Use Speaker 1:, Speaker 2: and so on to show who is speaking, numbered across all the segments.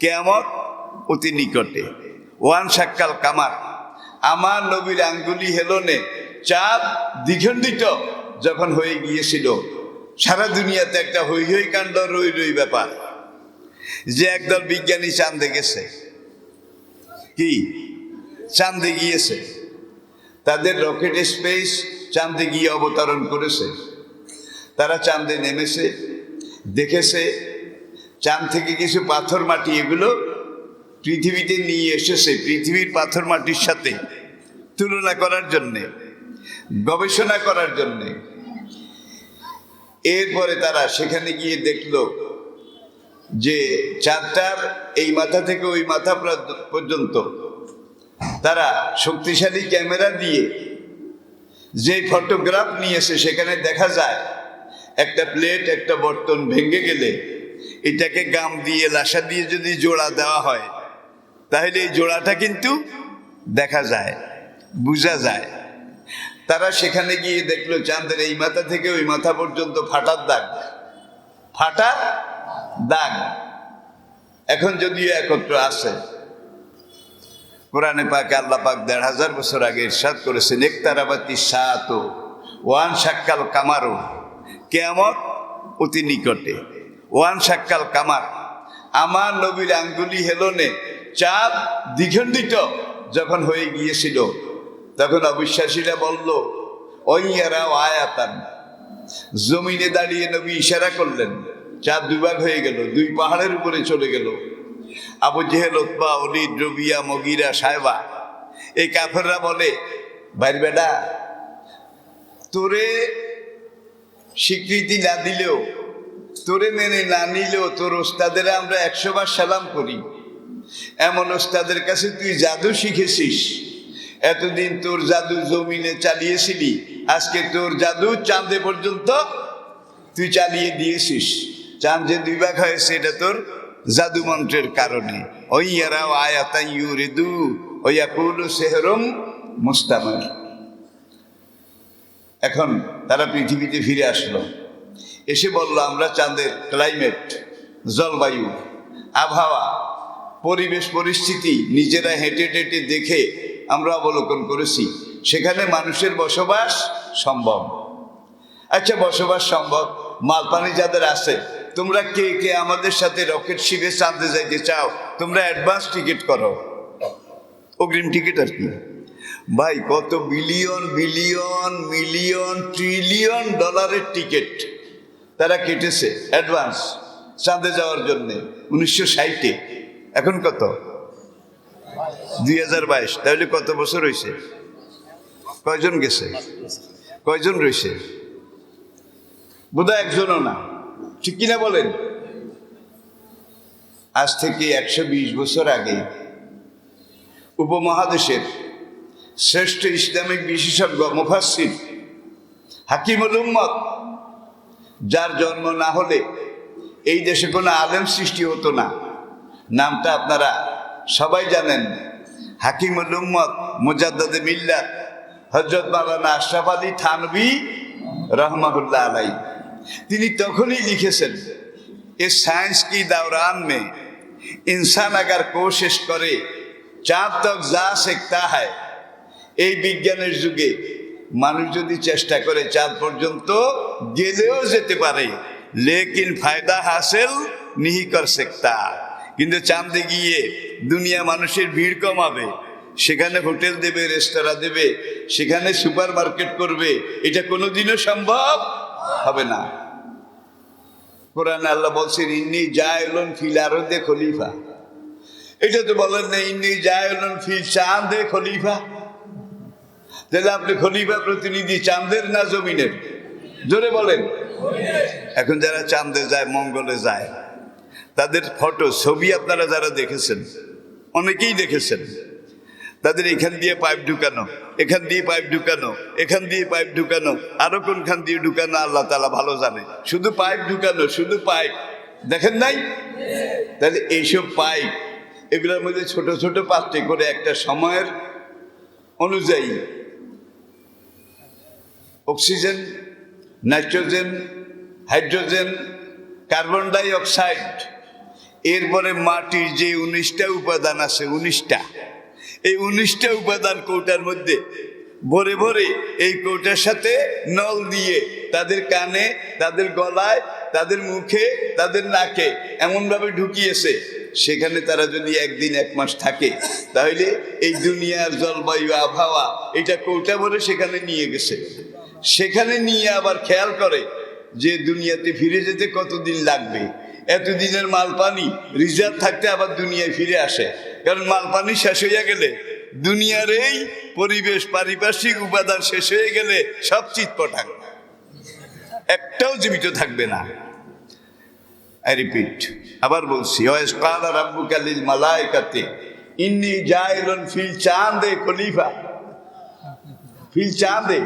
Speaker 1: কেয়ামত অতি নিকটে। ওয়ান সাক্কাল কামার। আমার নবীর আঙ্গুলি হেলনে চাঁদ দ্বিখণ্ডিত যখন হয়ে গিয়েছিল। সারা দুনিয়াতে একটা হই হই কাণ্ড রই রই ব্যাপার। যে একদল বিজ্ঞানী চাঁদে গেছে। কি? চাঁদে গিয়েছে। তাদের রকেট স্পেস চাঁদে গিয়ে অবতরণ করেছে। তারা চাঁদে নেমেছে, দেখেছে চাঁদ থেকে কিছু পাথর মাটি এগুলো পৃথিবীতে নিয়ে এসেছে পৃথিবীর পাথর মাটির সাথে তুলনা করার জন্যে, গবেষণা করার জন্যে। এরপরে তারা সেখানে গিয়ে দেখল যে চাঁদটার এই মাথা থেকে ওই মাথা পর্যন্ত তারা শক্তিশালী ক্যামেরা দিয়ে যে ফটোগ্রাফ নিয়েছে সেখানে দেখা যায়, একটা প্লেট, একটা বর্তন ভেঙে গেলে এটাকে গাম দিয়ে, লাসা দিয়ে যদি জোড়া দেওয়া হয়, তাহলে এই জোড়াটা কিন্তু দেখা যায়, বোঝা যায়। তারা সেখানে গিয়ে দেখল, চাঁদের এই মাথা থেকে ওই মাথা পর্যন্ত ফাটার দাগ। ফাটার দাগ। এখন যদিও একত্র আছে। কোরআনে পাক আল্লাহ পাক দেড় হাজার বছর আগে ইরশাদ করেছেন, একতারাবাতি সাত ওয়ান সাক্কাল কামারো। কেয়ামত অতি নিকটে। ওয়ান সাক্কাল কামার। আমার নবীর আঙ্গুলি হেলনে চাঁদ দ্বিখণ্ডিত যখন হয়ে গিয়েছিল, তখন অবিশ্বাসীরা বলল ওইয়ারাও আয়াতান। জমিনে দাঁড়িয়ে নবী ইশারা করলেন, চাঁদ দুভাগ হয়ে গেল, দুই পাহাড়ের উপরে চলে গেল। আবু জেহেল উৎপা অলি রবিয়া, মগিরা সাহেবা এই কাফেররা বলে বাইর বেডা তোরে স্বীকৃতি না দিলেও তোরে মেনে না নিলেও তোর ওস্তাদের আমরা একশো বার সালাম করি। এমন ওস্তাদের কাছে তুই জাদু শিখেছিস। এতদিন তোর জাদু জমিনে চালিয়েছিলি, আজকে তোর জাদু চাঁদে পর্যন্ত তুই চালিয়ে দিয়েছিস। চাঁদ যে দুই ভাগ হয়েছে এটা তোর জাদু মন্ত্রের কারণে। ওই এরাও আয়াতাই ইউরিদু ওয়াকুলু সেহরম মুস্তামার। এখন তারা পৃথিবীতে ফিরে আসলো। এসে বলল, আমরা চাঁদের ক্লাইমেট জলবায়ু, আবহাওয়া, পরিবেশ পরিস্থিতি নিজেরা হেঁটে টেটে দেখে আমরা অবলোকন করেছি। সেখানে মানুষের বসবাস সম্ভব। আচ্ছা বসবাস সম্ভব। মালপানি যাদের আছে, তোমরা কে কে আমাদের সাথে রকেট শিবে চাঁদে যাইতে চাও, তোমরা অ্যাডভান্স টিকিট করো। অগ্রিম টিকিট আর কি? ভাই, কত বিলিয়ন বিলিয়ন মিলিয়ন ট্রিলিয়ন ডলারের টিকিট তারা কেটেছে অ্যাডভান্স চাঁদে যাওয়ার জন্য, উনিশশো ষাটে। এখন কত? দুই হাজার বাইশ। তাহলে কত বছর হয়েছে কয়জন গেছে? কয়জন রয়েছে বোধহয় একজনও না। ঠিক কিনা বলেন? আজ থেকে একশো বিশ বছর আগে উপমহাদেশের শ্রেষ্ঠ ইসলামিক বিশেষজ্ঞ মুফাসির হাকিমুল উম্মত যার জন্ম না হলে এই দেশে কোনো আলেম সৃষ্টি হতো না। নামটা আপনারা সবাই জানেন। হাকিমুল উম্মত মুজাদ্দে মিল্লা হজরত মালানা আশরাফ আলী থানবি রহমাহুল্লাহ আলাই তিনি তখনই লিখেছেন, এ সায়েন্স কি দৌরান মে? ইনসান আগার কোশেষ করে, চাঁদ তক যা শেখতা হয়। এই বিজ্ঞানের যুগে মানুষ যদি চেষ্টা করে চাঁদ পর্যন্ত গেলেও যেতে পারে। লেকিন ফায়দা হাসেল নিহি কর শেখতা কিন্তু চাঁদে গিয়ে দুনিয়া মানুষের ভিড় কমাবে, সেখানে হোটেল দেবে, রেস্তোরাঁ দেবে, সেখানে সুপার মার্কেট করবে, এটা কোনোদিনও সম্ভব হবে না। কোরআন আল্লাহ বলছেন, ইন্নি জায়লন ফিল আরদে খলিফা। এটা তো বলেন না ইন্নি জায়লন ফিল চাঁদে খলিফা। তাহলে আপনি খলিফা প্রতিনিধি, চাঁদের না জমিনের? জোরে বলেন। এখন যারা চাঁদে যায়, মঙ্গলে যায়, তাদের ফটো ছবি আপনারা যারা দেখেছেন, অনেকেই দেখেছেন, তাদের এখান দিয়ে পাইপ ঢুকানো, এখান দিয়ে পাইপ ঢুকানো, এখান দিয়ে পাইপ ঢুকানো, আরও কোনখান দিয়ে ঢুকানো, আল্লাহ তালা ভালো জানে। শুধু পাইপ ঢুকানো, শুধু পাইপ দেখেন নাই? তাহলে এইসব পাইপ এগুলোর মধ্যে ছোট ছোট পাত্রে করে একটা সময়ের অনুযায়ী oxygen, nitrogen, hydrogen, carbon dioxide এরপরে মাটির যে উনিশটা উপাদান আছে, উনিশটা। এই উনিশটা উপাদান কৌটার মধ্যে ভরে ভরে এই কৌটার সাথে নল দিয়ে তাদের কানে, তাদের গলায়, তাদের মুখে, তাদের নাকে এমনভাবে ঢুকিয়েছে, সেখানে তারা যদি একদিন এক মাস থাকে, তাহলে এই দুনিয়ার জলবায়ু, আবহাওয়া, এটা কৌটা ভরে সেখানে নিয়ে গেছে। সেখানে নিয়ে আবার খেয়াল করে যে দুনিয়াতে ফিরে যেতে কতদিন লাগবে? এতদিনের মাল পানি রিজার্ভ থাকতে আবার দুনিয়ায় ফিরে আসে। কারণ মাল পানি শেষ হইয়া গেলে দুনিয়ার এই পরিবেশ, পারিপার্শ্বিক উপাদান শেষ হয়ে গেলে সব চিৎপটাং একটাও জীবিত থাকবে না। আই রিপিট আবার বলছি ওয়াইস কালা রাব্বুকা লিল মালাইকাতে ইন্নি জাইলুন ফিল চাঁদে খলিফা। ফিল চাঁদে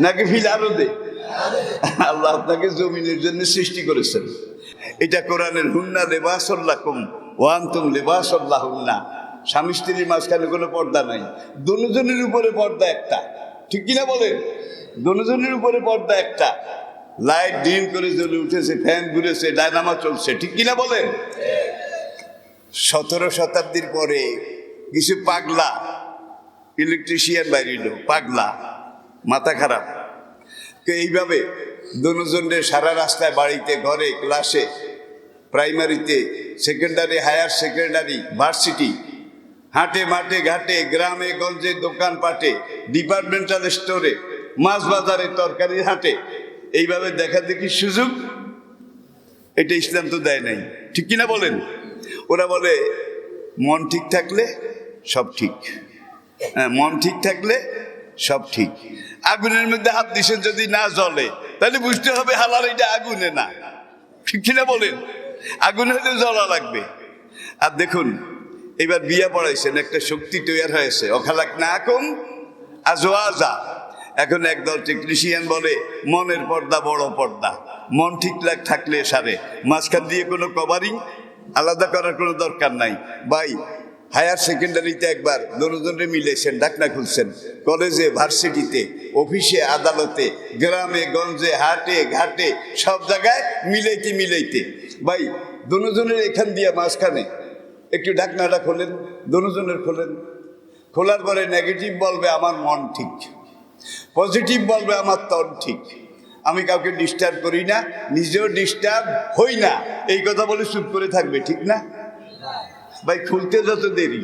Speaker 1: নাকি ফিল আরদে আল্লাহ আপনাকে জমিনের জন্য সৃষ্টি করেছেন। এটা কোরআনের হুন্না লেবাসল্লাকুম ওয়ান্তুম লেবাসল্লাহ হুন্না স্বামী স্ত্রীর মাঝখানে কোনো পর্দা নাই। দুজনের উপরে পর্দা একটা। ঠিক কিনা বলেন? দুজনের উপরে পর্দা একটা। লাইট ডিম করে জ্বলে উঠেছে, ফ্যান ঘুরেছে, ডায়নামা চলছে। ঠিক কিনা বলেন? সতেরো শতাব্দীর পরে কিছু পাগলা, ইলেকট্রিশিয়ান বাইরিল পাগলা। মাথা খারাপ। তো এইভাবে দুজনের সারা রাস্তায় বাড়িতে, ঘরে, ক্লাসে, প্রাইমারিতে, সেকেন্ডারি, হায়ার সেকেন্ডারি, ভার্সিটি, হাটে মাঠে ঘাটে, গ্রামে, গঞ্জে, দোকানপাটে, ডিপার্টমেন্টাল স্টোরে, মাছ বাজারে, তরকারি হাটে, এইভাবে দেখা দেখি সুযোগ এটা ইসলাম তো দেয় নাই। ঠিক কিনা বলেন? ওরা বলে, মন ঠিক থাকলে সব ঠিক। হ্যাঁ মন ঠিক থাকলে সব ঠিক। আগুনের মধ্যে হাত দিছেন যদি না জ্বলে, তাহলে বুঝতে হবে হালাল এটা আগুনে না। ঠিক কিনা বলেন? আগুন হলে জ্বলা লাগবে। আর দেখুন, এবার বিয়া পড়াইছেন, একটা শক্তি তৈরি হয়েছে। অখালাক না কম আজোয়াজা এখন একদল টেকনিশিয়ান বলে, মনের পর্দা বড় পর্দা। মন ঠিক থাকলে সারে। মাঝখান দিয়ে কোনো কভারিং আলাদা করার কোনো দরকার নাই। ভাই হায়ার সেকেন্ডারিতে একবার দনুজনে মিলেছেন ডাকনা খুলছেন। কলেজে, ভার্সিটিতে, অফিসে, আদালতে, গ্রামে, গঞ্জে, হাটে, ঘাটে, সব জায়গায় মিলাইতে মিলাইতে। ভাই দনুজনের এখান দিয়ে মাঝখানে একটু ঢাকনাটা খোলেন দনুজনের খোলেন। খোলার পরে নেগেটিভ বলবে, আমার মন ঠিক। পজিটিভ বলবে, আমার তন ঠিক। আমি কাউকে ডিস্টার্ব করি না, নিজেও ডিস্টার্ব হই না। এই কথা বলে চুপ করে থাকবে, ঠিক না? ভাই, খুলতে যত দেরি।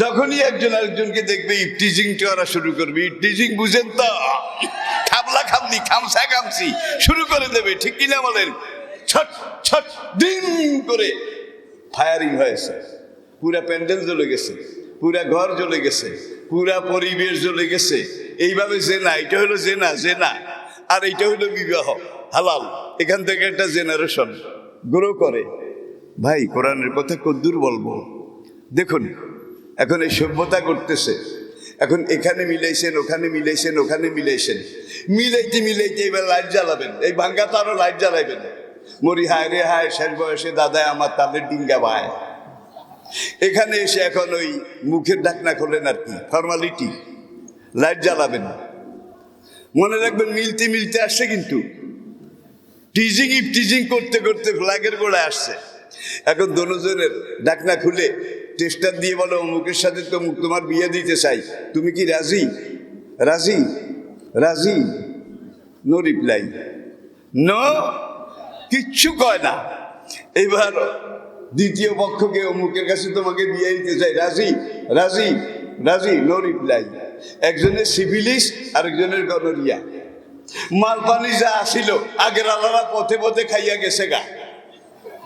Speaker 1: যখনই একজন আরেকজনকে দেখবে ইপটিজিং করা শুরু করবে ইপটিজিং বুঝেন তো? খাবলা খাবলি, খামসা খামসি, শুরু করে দেবে, ঠিক কিনা বলেন? ছট ছট, দিন করে ফায়ারিং হয়েছে। পুরা প্যান্ডেল জ্বলে গেছে, পুরা ঘর জ্বলে গেছে, পুরা পরিবেশ জ্বলে গেছে। এইভাবে জেনা, এটা হলো জেনা জেনা। আর এটা হলো বিবাহ। হালাল, এখান থেকে একটা জেনারেশন গ্রো করে। ভাই, কোরআনের কথা কদ্দুর বলব দেখুন, এখন এই সভ্যতা করতেছে এখন এখানে মিলাইছেন, ওখানে মিলাইছেন ওখানে মিলাইছেন। মিলাইতে মিলাইতে এবার লাইট জ্বালাবেন। এই ভাঙ্গা তো আরও লাইট জ্বালাইবেন। মরি, হায় রে, হায়, শেষ বয়সে দাদায় আমার তাদের ডিঙ্গা বায়। এখানে এসে এখন ওই মুখের ঢাকনা খোলেন আর কি, ফর্মালিটি। লাইট জ্বালাবেন। মনে রাখবেন, মিলতে মিলতে আসছে কিন্তু। টিজিং ইপ টিজিং করতে করতে ফ্ল্যাগের গোড়ায় আসছে। এখন দনুজনের ডাকনা খুলে টেস্টার দিয়ে বলো, অমুকের সাথে তো তোমার বিয়ে দিতে চাই। তুমি কি রাজি? রাজি? রাজি? নো রিপ্লাই নো কিচ্ছু কয় না। এবার দ্বিতীয় পক্ষকে, অমুকের কাছে তোমাকে বিয়ে দিতে চাই। রাজি? রাজি? রাজি? নো রিপ্লাই একজনের সিভিলিস আরেকজনের গনরিয়া। মালপানি যা আসিল, আগের আলাদা পথে পথে খাইয়া গেছে গা।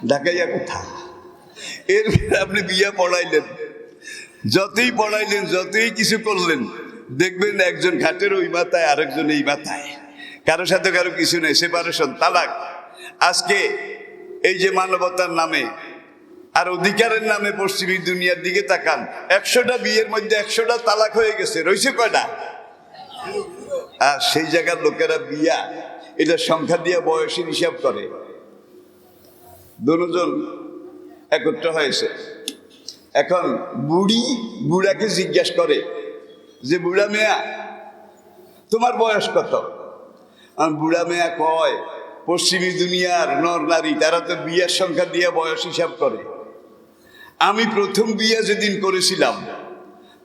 Speaker 1: ঢাকাইয়া কোথা। এর আপনি বিয়া পড়াইলেন। যতই পড়াইলেন, যতই কিছু করলেন, দেখবেন একজন ঘাটের ওই মাথায়, আরেকজন এই মাথায়। কারও সাথে কারও কিছু নেই সেপারেশন তালাক। আজকে এই যে মানবতার নামে আর অধিকারের নামে পশ্চিমী দুনিয়ার দিকে তাকান, একশোটা বিয়ের মধ্যে একশোটা তালাক হয়ে গেছে রয়েছে কয়টা? আর সেই জায়গার লোকেরা বিয়া, এটা সংখ্যা দিয়ে বয়সের হিসাব করে। দুজন একত্র হয়েছে। এখন বুড়ি বুড়াকে জিজ্ঞাস করে যে, বুড়া মেয়া, তোমার বয়স কত? আর বুড়া মেয়া কয়, পশ্চিমী দুনিয়ার নর নারী, তারা তো বিয়ের সংখ্যা দিয়ে বয়স হিসাব করে। আমি প্রথম বিয়ে যেদিন করেছিলাম,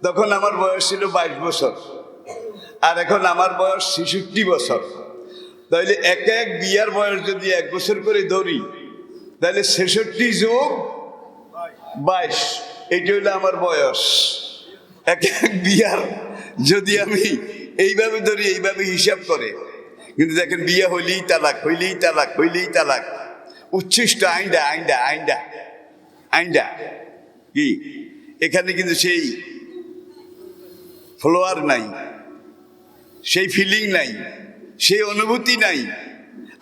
Speaker 1: তখন আমার বয়স ছিল বাইশ বছর। আর এখন আমার বয়স ছেষট্টি বছর। তাহলে এক এক বিয়ার বয়স যদি এক বছর করে ধরি তাহলে ছেষট্টি যোগ বাইশ এইটা হলো আমার বয়স। এক এক বিয়ার যদি আমি এইভাবে ধরি, এইভাবে হিসাব করে। কিন্তু দেখেন, বিয়ে হইলেই তালাক হইলেই তালাক হইলেই তালাক। উচ্ছিষ্ট আইন্ডা আইন্ডা আইন্ডা আইন্ডা কি? এখানে কিন্তু সেই ফ্লোয়ার নাই, সেই ফিলিং নাই, সেই অনুভূতি নাই।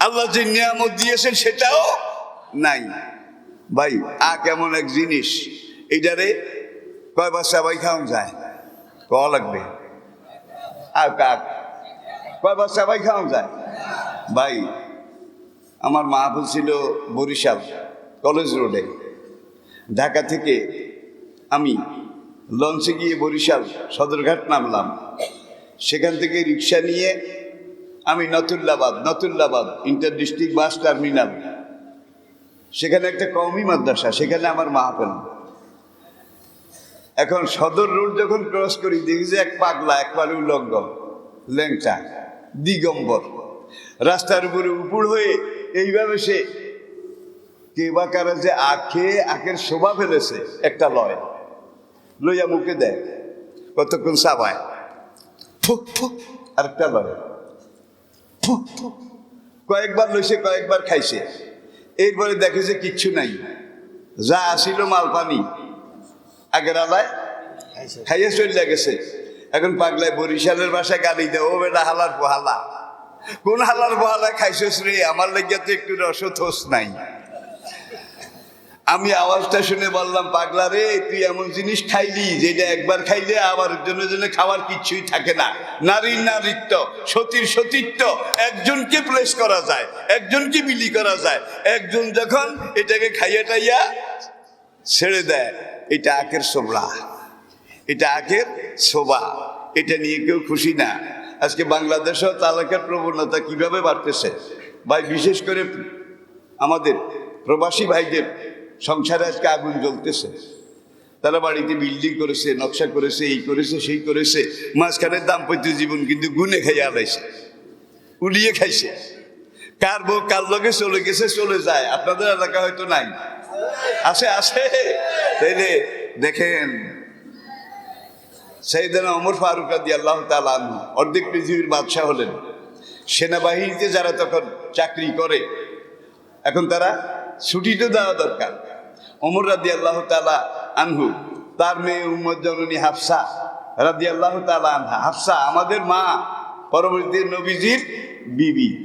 Speaker 1: আল্লাহ যে নিয়ামত দিয়েছেন, সেটাও নাই। ভাই, আ কেমন এক জিনিস? এইটারে কয় কয়বার সবাই খাওয়ান যায়? ক লাগবে। আর কাক? কয় কয়বার সবাই খাওয়ান যায়? ভাই, আমার মাহফুল ছিল বরিশাল কলেজ রোডে। ঢাকা থেকে আমি লঞ্চে গিয়ে বরিশাল সদরঘাট নামলাম। সেখান থেকে রিক্সা নিয়ে আমি Natullabad Natullabad inter district bus terminal সেখানে একটা কওমি মাদ্রাসা, সেখানে আমার মাহফিল এখন সদর রোড যখন ক্রস করি, দেখি যে এক পাগলা, এক একবারে উলঙ্গ ল্যাংচা, দিগম্বর। রাস্তার উপরে উপর হয়ে এইভাবে সে কে বা কারা যে আখে, আখের শোভা ফেলেছে, একটা লয়। লইয়া মুখে দেয়, কতক্ষণ সাবায় ফুক আরেকটা লয়। কয়েকবার লইছে, কয়েকবার খাইছে। এরপরে দেখে যে কিচ্ছু নাই। যা আসিল মাল পানি। আগের আলায় খাইয়ে চলে গেছে। এখন পাগলায় বরিশালের বাসায় গালি দেয় ও বেটা হালার পোহালা। কোন হালার পোহালা খাইছো রে? আমার লেগে তো একটু রসথোস নাই। আমি আওয়াজটা শুনে বললাম, পাগলা রে, তুই এমন জিনিস খাইলি যেটা একবার খাইলে আবার জন্য জন্য খাওয়ার কিছুই থাকে না। নারীর নারীত্ব, সতীর সতীত্ব, একজনকে প্লেস করা যায়, একজনকে বিলি করা যায়। একজন যখন এটাকে খাইয়া টাইয়া ছেড়ে দেয়, এটা আখের শোভা। এটা আখের শোভা। এটা নিয়ে কেউ খুশি না। আজকে বাংলাদেশেও তালাকের প্রবণতা কীভাবে বাড়তেছে? ভাই, বিশেষ করে আমাদের প্রবাসী ভাইদের সংসারে আজকে আগুন জ্বলতেছে। তারা বাড়িতে বিল্ডিং করেছে, নকশা করেছে, এই করেছে, সেই করেছে। মাঝখানে দাম্পত্য জীবন কিন্তু গুনে খাইয়ে আলাইছে। উলিয়ে খাইছে। কার বউ কার লগে চলে গেছে, চলে যায়। আপনাদের এলাকা হয়তো নাই। আছে আছে। তাইলে দেখেন সেইদিন অমর ফারুক আদি আল্লাহ তালান অর্ধেক পৃথিবীর বাদশাহ হলেন। সেনাবাহিনীতে যারা তখন চাকরি করে, এখন তারা ছুটিতে দেওয়া দরকার। অমর রাদি আল্লাহ তালা আনহু, তার মেয়ে উম্মদ জননী হাফসা রাদি আল্লাহ তালা আনহা। হাফসা, আমাদের মা পরবর্তী নবীজির বিবি।